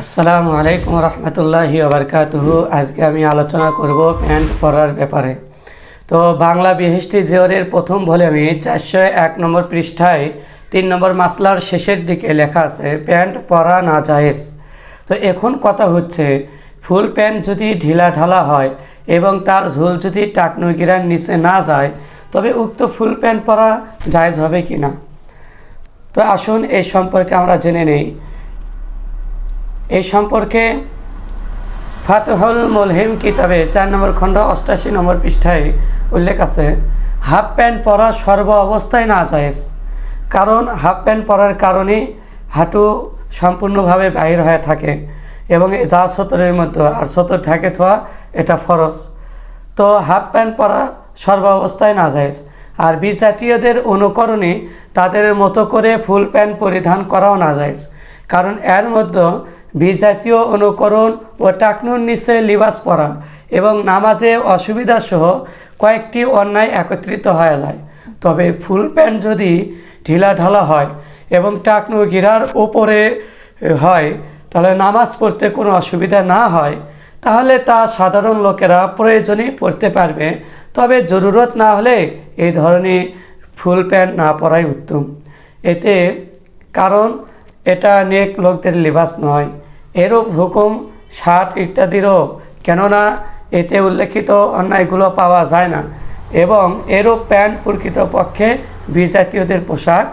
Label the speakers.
Speaker 1: আসসালামু আলাইকুম রহমতুল্লাহি ওবরকাতুহু আজকে আমি আলোচনা করব প্যান্ট পরার ব্যাপারে। তো বাংলা বিহিষ্টি জিওরের প্রথম ভলিউমে চারশো এক নম্বর পৃষ্ঠায় তিন নম্বর মাসলার শেষের দিকে লেখা আছে, প্যান্ট পরা না জায়েজ। তো এখন কথা হচ্ছে, ফুল প্যান্ট যদি ঢিলা ঢালা হয় এবং তার ঝোল যদি টাকনু গিরার নিচে না যায়, তবে উক্ত ফুল প্যান্ট পরা জায়েজ হবে কি না তো আসুন এই সম্পর্কে আমরা জেনে নেই। এই সম্পর্কে ফাতহুল মলহিম কিতাবে চার নম্বর খণ্ড অষ্টাশি নম্বর পৃষ্ঠায় উল্লেখ আছে, হাফ প্যান্ট পরা সর্ব অবস্থায় না জায়েজ কারণ হাফ প্যান্ট পরার কারণে হাঁটু সম্পূর্ণভাবে বাহির হয়ে থাকে এবং যা সতরের মধ্যে, আর সতর ঢাকে থোয়া এটা ফরজ। তো হাফ প্যান্ট পরা সর্ব অবস্থায় না জায়েজ আর বিজাতীয়দের অনুকরণে তাদের মতো করে ফুল প্যান্ট পরিধান করাও না যায় কারণ এর মধ্যে বিজাতীয় অনুকরণ ও টাকনুর নিচে লিবাস পরা এবং নামাজে অসুবিধাসহ কয়েকটি অন্যায় একত্রিত হয়ে যায়। তবে ফুল প্যান্ট যদি ঢিলা ঢালা হয় এবং টাকনু গিরার ওপরে হয়, তাহলে নামাজ পড়তে কোনো অসুবিধা না হয়। তাহলে তা সাধারণ লোকেরা প্রয়োজনে পড়তে পারবে। তবে জরুরত না হলে এই ধরনের ফুল প্যান্ট না পরাই উত্তম। এতে কারণ, এটা নেক লোকদের লিবাস নয়। এরূপ হুকুম শার্ট ইত্যাদিরও। কেননা এতে উল্লেখিত অন্যায়গুলো পাওয়া যায় না। এবং এরূপ প্যান্ট প্রকৃতপক্ষে বিজাতীয়দের পোশাক।